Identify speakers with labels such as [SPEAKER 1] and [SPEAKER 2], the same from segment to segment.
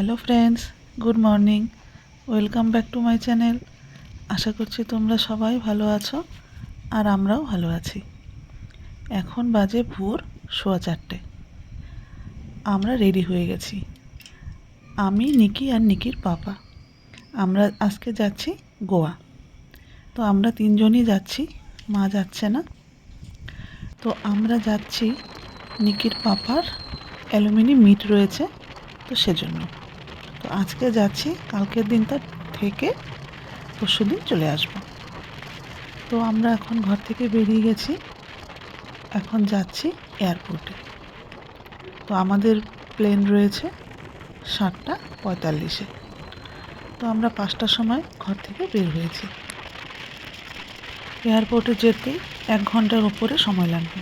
[SPEAKER 1] Hello friends good morning welcome back to my channel আশা করছি তোমরা সবাই ভালো আছো আর আমরাও ভালো আছি। এখন বাজে ভোর সোয়া চারটে। আমরা রেডি হয়ে গেছি। আমি, নিকি আর নিকির পাপা। আমরা আজকে যাচ্ছি গোয়া। তো আমরা তিনজনই যাচ্ছি, মা যাচ্ছে না। তো আমরা যাচ্ছি নিকির পাপার অ্যালুমিনি মিট রয়েছে, তো সেজন্য। তো আজকে যাচ্ছি, কালকের দিনটা থেকে পরশু দিন চলে আসব। তো আমরা এখন ঘর থেকে বেরিয়ে গেছি, এখন যাচ্ছি এয়ারপোর্টে। তো আমাদের প্লেন রয়েছে সাতটা পঁয়তাল্লিশে। তো আমরা পাঁচটার সময় ঘর থেকে বের হয়েছি। এয়ারপোর্টে যেতে এক ঘণ্টার উপরে সময় লাগবে।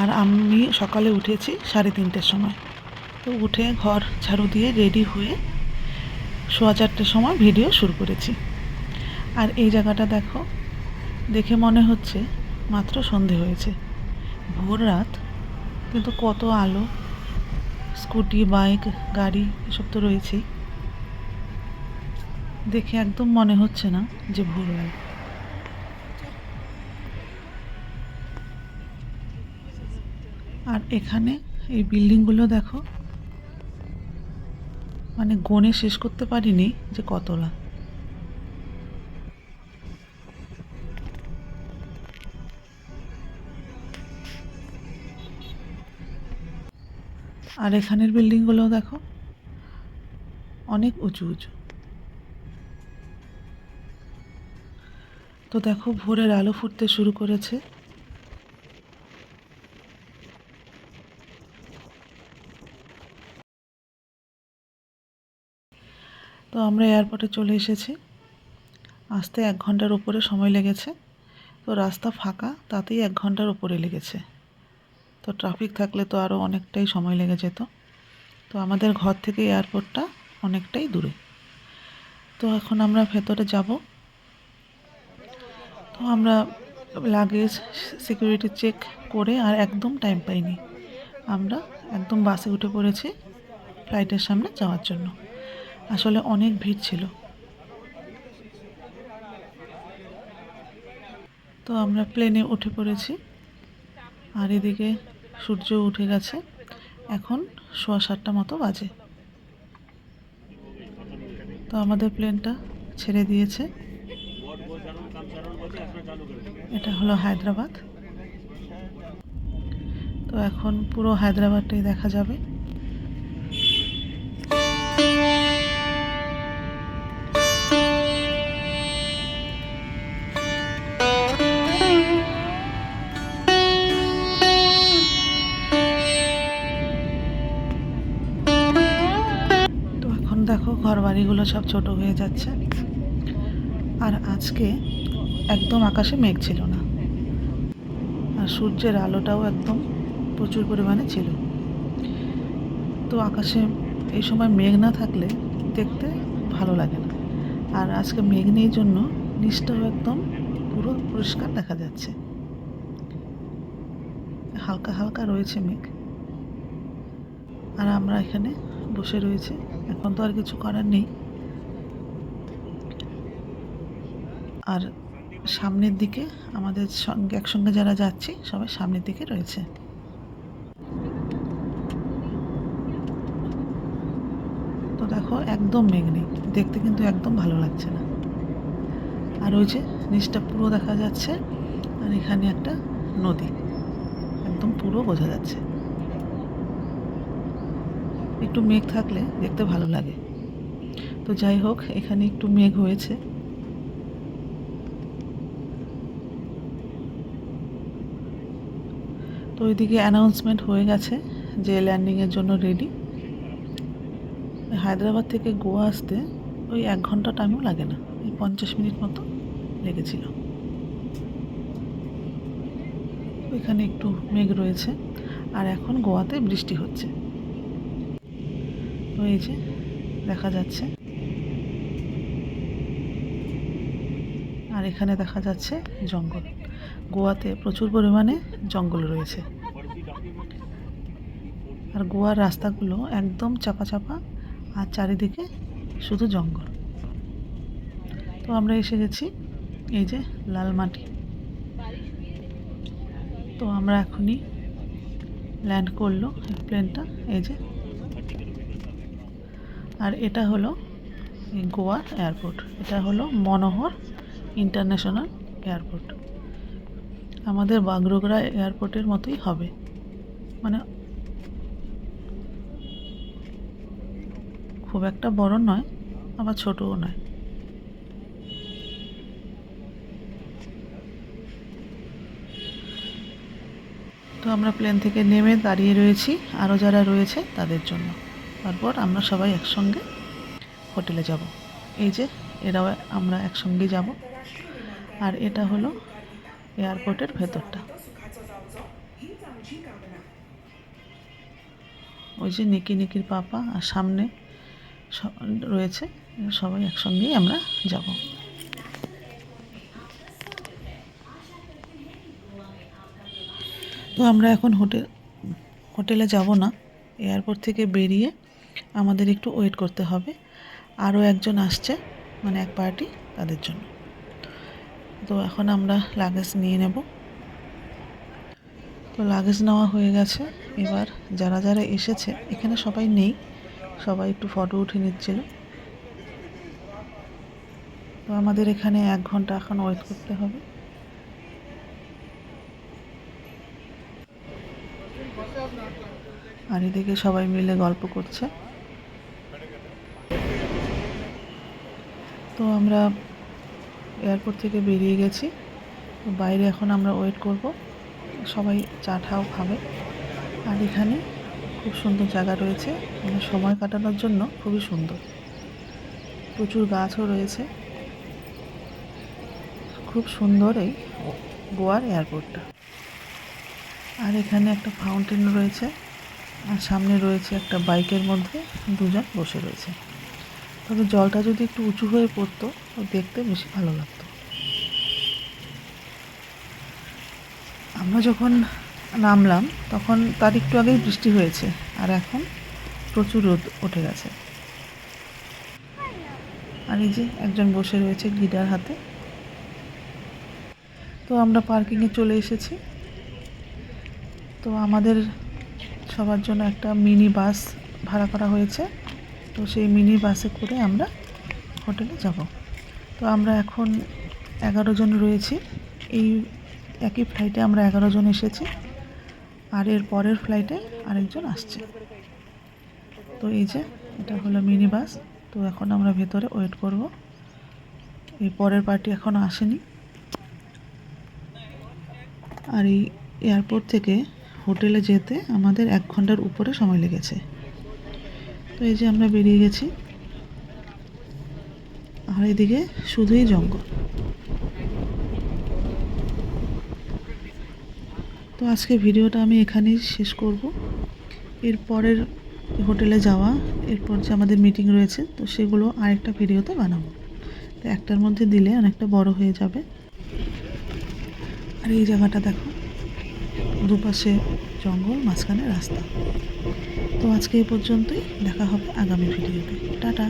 [SPEAKER 1] আর আমি সকালে উঠেছি সাড়ে তিনটের সময়। তো উঠে ঘর ঝাড়ু দিয়ে রেডি হয়ে সোয়া চারটের সময় ভিডিও শুরু করেছি। আর এই জায়গাটা দেখো, দেখে মনে হচ্ছে মাত্র সন্ধে হয়েছে। ভোর রাত, কিন্তু কত আলো, স্কুটি, বাইক, গাড়ি, এসব তো রয়েছেই। দেখে একদম মনে হচ্ছে না যে ভোরবেলা আর এখানে এই বিল্ডিংগুলো দেখো মানে গনে শেষ করতে পারিনি যে কতলা। আর এখানের বিল্ডিংগুলো দেখো, অনেক উঁচু উঁচু। তো দেখো ভোরের আলো ফুটতে শুরু করেছে। তো আমরা এয়ারপোর্টে চলে এসেছি। আসতে এক ঘণ্টার উপরে সময় লেগেছে। তো রাস্তা ফাঁকা, তাতেই এক ঘণ্টার উপরে লেগেছে। তো ট্রাফিক থাকলে তো আরও অনেকটাই সময় লেগে যেত। তো আমাদের ঘর থেকে এয়ারপোর্টটা অনেকটাই দূরে। তো এখন আমরা ভেতরে যাব। তো আমরা লাগেজ সিকিউরিটি চেক করে আর একদম টাইম পাইনি। আমরা একদম বাসে উঠে পড়েছি ফ্লাইটের সামনে যাওয়ার জন্য। আসলে অনেক ভিড় ছিল। তো আমরা প্লেনে উঠে পড়েছি আর এদিকে সূর্য উঠে গেছে। এখন সোয়া সাতটা মতো বাজে। তো আমাদের প্লেনটা ছেড়ে দিয়েছে। এটা হলো হায়দ্রাবাদ। তো এখন পুরো হায়দ্রাবাদটাই দেখা যাবে। এখন দেখো ঘর বাড়িগুলো সব ছোট হয়ে যাচ্ছে। আর আজকে একদম আকাশে মেঘ ছিল না। আর সূর্যের আলোটাও একদম প্রচুর পরিমাণে ছিল। তো আকাশে এই সময় মেঘ না থাকলে দেখতে ভালো লাগে না। আর আজকে মেঘ নেই জন্য নিচটাও একদম পুরো পরিষ্কার দেখা যাচ্ছে। হালকা হালকা রয়েছে মেঘ। আর আমরা এখানে বসে রয়েছে। এখন তো আর কিছু করার নেই। আর সামনের দিকে আমাদের সঙ্গে, একসঙ্গে যারা যাচ্ছি, সবাই সামনের দিকে রয়েছে। তো দেখো, একদম মেঘ নেই। দেখতে কিন্তু একদম ভালো লাগছে না। আর ওই যে নিচটা পুরো দেখা যাচ্ছে, আর এখানে একটা নদী। একদম পুরো বোঝা যাচ্ছে। একটু মেঘ থাকলে দেখতে ভালো লাগে। তো যাই হোক, এখানে একটু মেঘ হয়েছে। তো ওইদিকে অ্যানাউন্সমেন্ট হয়ে গেছে যে ল্যান্ডিংয়ের জন্য রেডি হায়দ্রাবাদ থেকে গোয়া আসতে ওই এক ঘণ্টা টাইমও লাগে না। ওই পঞ্চাশ মিনিট মতো লেগেছিল। ওইখানে একটু মেঘ রয়েছে। আর এখন গোয়াতে বৃষ্টি হচ্ছে। এই যে দেখা যাচ্ছে। আর এখানে দেখা যাচ্ছে জঙ্গল। গোয়াতে প্রচুর পরিমাণে জঙ্গল রয়েছে। আর গোয়ার রাস্তাগুলো একদম চাপা চাপা আর চারিদিকে শুধু জঙ্গল। তো আমরা এসে গেছি এই যে লাল মাটি। তো আমরা এখনই ল্যান্ড করল প্লেনটা এই যে আর এটা হলো গোয়া এয়ারপোর্ট। এটা হলো মনোহর ইন্টারন্যাশনাল এয়ারপোর্ট। আমাদের বাগডোগরা এয়ারপোর্টের মতোই হবে। মানে খুব একটা বড় নয়, আবার ছোটও নয়। তো আমরা প্লেন থেকে নেমে দাঁড়িয়ে রয়েছি, আরও যারা রয়েছে তাদের জন্য। তারপর আমরা সবাই একসঙ্গে হোটেলে যাব। এই যে, এরাও আমরা একসঙ্গে যাব। আর এটা হলো এয়ারপোর্টের ভেতরটা। ওই যে নিকি নিকির পাপা আর সামনে রয়েছে। সবাই একসঙ্গেই আমরা যাব। তো আমরা এখন হোটেল, হোটেলে যাব না। এয়ারপোর্ট থেকে বেরিয়ে আমাদের একটু ওয়েট করতে হবে। আরও একজন আসছে মানে এক পার্টি তাদের জন্য। তো এখন আমরা লাগেজ নিয়ে নেব। তো লাগেজ নেওয়া হয়ে গেছে। এবার যারা যারা এসেছে, এখানে সবাই নেই, সবাই একটু ফটো উঠে নিচ্ছিল। তো আমাদের এখানে এক ঘণ্টা এখন ওয়েট করতে হবে। আর এদিকে সবাই মিলে গল্প করছে। তো আমরা এয়ারপোর্ট থেকে বেরিয়ে গেছি। বাইরে এখন আমরা ওয়েট করব। সবাই চা ঠাও খাবে। আর এখানে খুব সুন্দর জায়গা রয়েছে। মানে সময় কাটানোর জন্য খুবই সুন্দর। প্রচুর গাছও রয়েছে। খুব সুন্দর এই গোয়ার এয়ারপোর্টটা আর এখানে একটা ফাউন্টেন রয়েছে। আর সামনে রয়েছে একটা বাইকের মধ্যে দুজন বসে রয়েছে। তবে জলটা যদি একটু উঁচু হয়ে পড়তো দেখতে বেশি ভালো লাগতো। আমরা যখন নামলাম, তখন তার একটু আগেই বৃষ্টি হয়েছে, আর এখন প্রচুর রোদ উঠে গেছে। আর এই যে একজন বসে রয়েছে গিটার হাতে। তো আমরা পার্কিংয়ে চলে এসেছি। তো আমাদের সবার জন্য একটা মিনি বাস ভাড়া করা হয়েছে। তো সেই মিনি বাসে করে আমরা হোটেলে যাব। তো আমরা এখন এগারো জন রয়েছি। এই একই ফ্লাইটে আমরা এগারো জন এসেছি। আর এর পরের ফ্লাইটে আরেকজন আসছে। তো এই যে, এটা হলো মিনি বাস। তো এখন আমরা ভেতরে ওয়েট করব। এই পরের পার্টি এখনও আসেনি। আর এই এয়ারপোর্ট থেকে হোটেলে যেতে আমাদের এক ঘণ্টার উপরে সময় লেগেছে। তো এই যে আমরা বেরিয়ে গেছি। আর এদিকে শুধুই জঙ্গল। তো আজকে ভিডিওটা আমি এখানেই শেষ করব। এর পরের হোটেলে যাওয়া, এরপর যে আমাদের মিটিং রয়েছে, তো সেগুলো আরেকটা ভিডিওতে বানাবো। তো একটার মধ্যে দিলে অনেকটা বড় হয়ে যাবে। আর এই জায়গাটা দেখো, দুপাশে জঙ্গল মাঝখানে রাস্তা। তো আজকে এই পর্যন্তই দেখা হবে আগামী ভিডিওতে। টাটা।